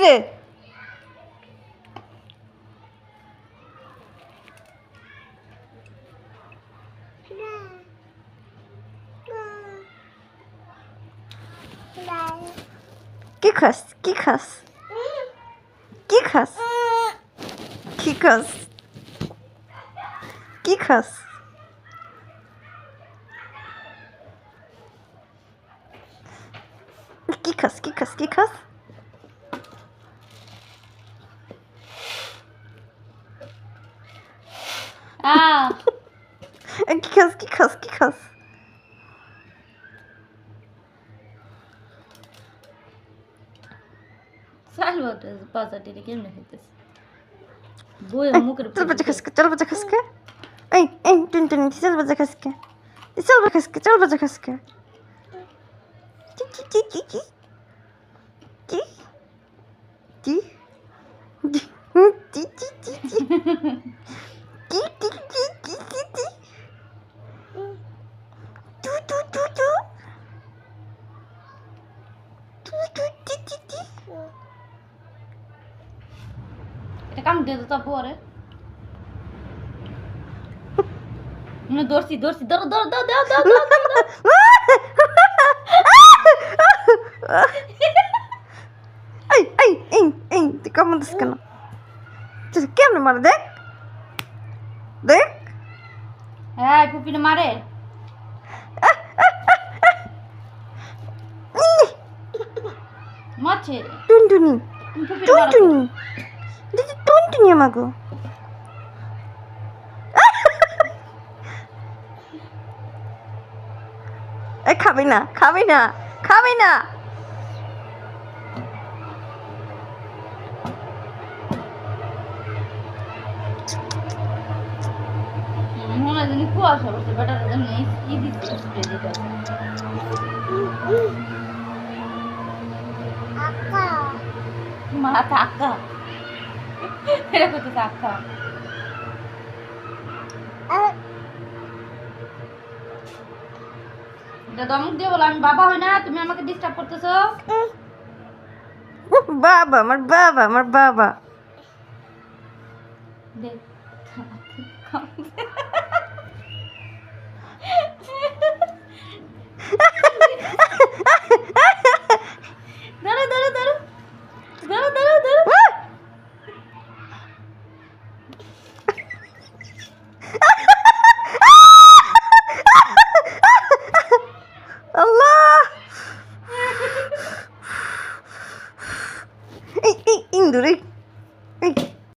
রে কি খাস কি খাস কি খাস কি খাস কি খাস কি খাস কি খাস কি খাস ああ。聞かす聞かす聞かす。Salvator is buzz at the game hit this. Boa, I'm going to put the casket, tell the casket. Hey, hey, didn't tell the casca. E silver casket, tell the casca. Ti, ti, ti, ti, ti. Ti. Ti. Ti, ti, ti, ti. কাম দিয়ে তো পরে মানে দর্শি দর্শি ধরো ধরো দাও দাও দাও দাও দাও, দাও। এই এই এই এই তুই কেমন দিস কেন তুই কেমন মার দেখ দেখ হ্যাঁ পুপিনে মারে মারছে টুনটুনি টুনটুনি। দিদি টুনটুনি আমাগো এ খাবি না খাবি না খাবি না। মনে জানি কুয়াশা বসে বেটার জন্য ই দিচ্ছে স্প্রে দিতে মাথা আক্কা এটা করতেছে আক্কা দমক দিয়ে বলো আমি বাবা হই না তুমি আমাকে ডিস্টার্ব করতেছো? বাবা আমার বাবা আমার বাবা। দেখ Durik